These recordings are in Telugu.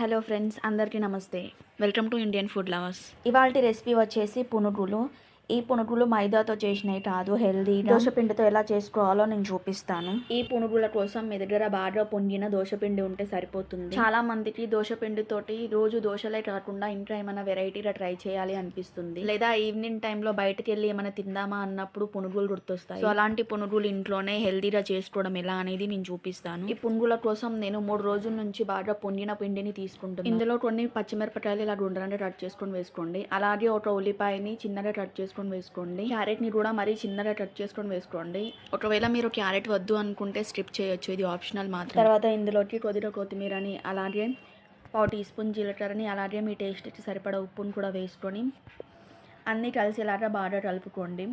హలో ఫ్రెండ్స్ అందరికీ నమస్తే. Welcome to Indian food lovers. ఇవాళ రెసిపీ వచ్చేసి పునుగులు. ఈ పునుగులు మైదాతో చేసినవి కాదు హెల్దీ దోశపిండితో ఎలా చేసుకోవాలో నేను చూపిస్తాను. ఈ పునుగుల కోసం మీ దగ్గర బాగా పొంగిన దోశపిండి ఉంటే సరిపోతుంది. చాలా మందికి దోశపిండితోటి రోజు దోశలే కాకుండా ఇంకా ఏమైనా వెరైటీగా ట్రై చేయాలి అనిపిస్తుంది. లేదా ఈవినింగ్ టైంలో బయటకు వెళ్ళి ఏమైనా తిందామా అన్నప్పుడు పునుగులు గుర్తొస్తాయి. సో అలాంటి పునుగులు ఇంట్లోనే హెల్దీగా చేసుకోవడం ఎలా అనేది నేను చూపిస్తాను. ఈ పునుగుల కోసం నేను మూడు రోజుల నుంచి బాగా పొంగిన పిండిని తీసుకుంటాను ఇందులో కొన్ని పచ్చిమిరపకాయలు ఇలా గుండ్రంగా కట్ చేసుకొని వేసుకోండి. అలాగే ఒక ఉల్లిపాయని చిన్నగా కట్ చేసుకొని వేసుకోండి. క్యారెట్ని కూడా మరీ చిన్నగా కట్ చేసుకొని వేసుకోండి. ఒకవేళ మీరు క్యారెట్ వద్దు అనుకుంటే స్ట్రిప్ చేయొచ్చు. ఇది ఆప్షనల్ మాత్రం తర్వాత ఇందులోకి కొద్దిగా కొత్తిమీరని అలాగే పావు టీ స్పూన్ జీలకర్రని అలాగే మీ టేస్ట్కి సరిపడా ఉప్పుని కూడా వేసుకొని అన్నీ కలిసేలాగా బాగా కలుపుకోండి.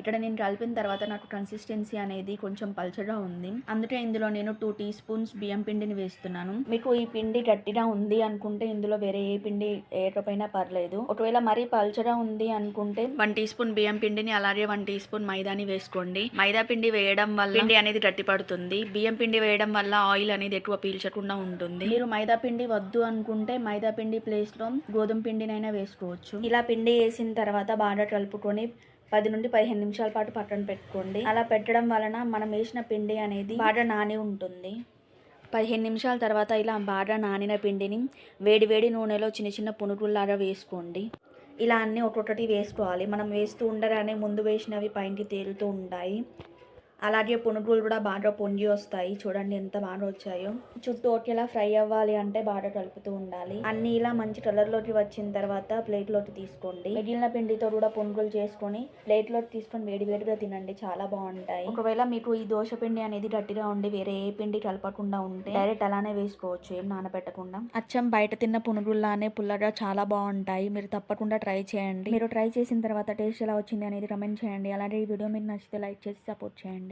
ఇక్కడ నేను కలిపిన తర్వాత నాకు కన్సిస్టెన్సీ అనేది కొంచెం పల్చగా ఉంది. అందుకే ఇందులో నేను టూ టీ స్పూన్స్ బియ్యం పిండిని వేస్తున్నాను. మీకు ఈ పిండి గట్టిగా ఉంది అనుకుంటే ఇందులో వేరే ఏ పిండి వేయకపోయినా పర్లేదు. ఒకవేళ మరీ పల్చగా ఉంది అనుకుంటే వన్ టీ స్పూన్ బియ్యం పిండిని అలాగే వన్ టీ స్పూన్ మైదాని వేసుకోండి. మైదా పిండి వేయడం వల్ల పిండి అనేది గట్టి పడుతుంది. బియ్యం పిండి వేయడం వల్ల ఆయిల్ అనేది ఎక్కువ పీల్చకుండా ఉంటుంది. మీరు మైదా పిండి వద్దు అనుకుంటే మైదా పిండి ప్లేస్లో గోధుమ పిండినైనా వేసుకోవచ్చు. ఇలా పిండి వేసిన తర్వాత బాగా కలుపుకొని పది నుండి పదిహేను నిమిషాల పాటు పక్కన పెట్టుకోండి. అలా పెట్టడం వలన మనం వేసిన పిండి అనేది బాగా నాని ఉంటుంది. పదిహేను నిమిషాల తర్వాత ఇలా బాగా నానిన పిండిని వేడి వేడి నూనెలో చిన్న చిన్న పునుకుల్లాగా వేసుకోండి. ఇలా అన్నీ ఒక్కొక్కటి వేసుకోవాలి. మనం వేస్తూ ఉండగానే ముందు వేసినవి పైకి తేలుతూ ఉంటాయి. అలాగే పునుగులు కూడా బాగా పొంగి వస్తాయి. చూడండి ఎంత బాగా వచ్చాయో. చుట్టూ ఒకేలా ఫ్రై అవ్వాలి అంటే బాగా కలుపుతూ ఉండాలి. అన్ని ఇలా మంచి కలర్లోకి వచ్చిన తర్వాత ప్లేట్లోకి తీసుకోండి. మిగిలిన పిండితో కూడా పునుగులు చేసుకొని ప్లేట్లోకి తీసుకొని వేడి వేడిగా తినండి. చాలా బాగుంటాయి. ఒకవేళ మీకు ఈ దోశ పిండి అనేది గట్టిగా ఉండి వేరే ఏ పిండి కలపకుండా ఉంటే డైరెక్ట్ అలానే వేసుకోవచ్చు. ఏం నానబెట్టకుండా. అచ్చం బయట తిన్న పునుగుల్లానే పుల్లగా చాలా బాగుంటాయి. మీరు తప్పకుండా ట్రై చేయండి. మీరు ట్రై చేసిన తర్వాత టేస్ట్ ఎలా వచ్చింది అనేది కమెంట్ చేయండి. అలాగే ఈ వీడియో మీకు నచ్చితే లైక్ చేసి సపోర్ట్ చేయండి.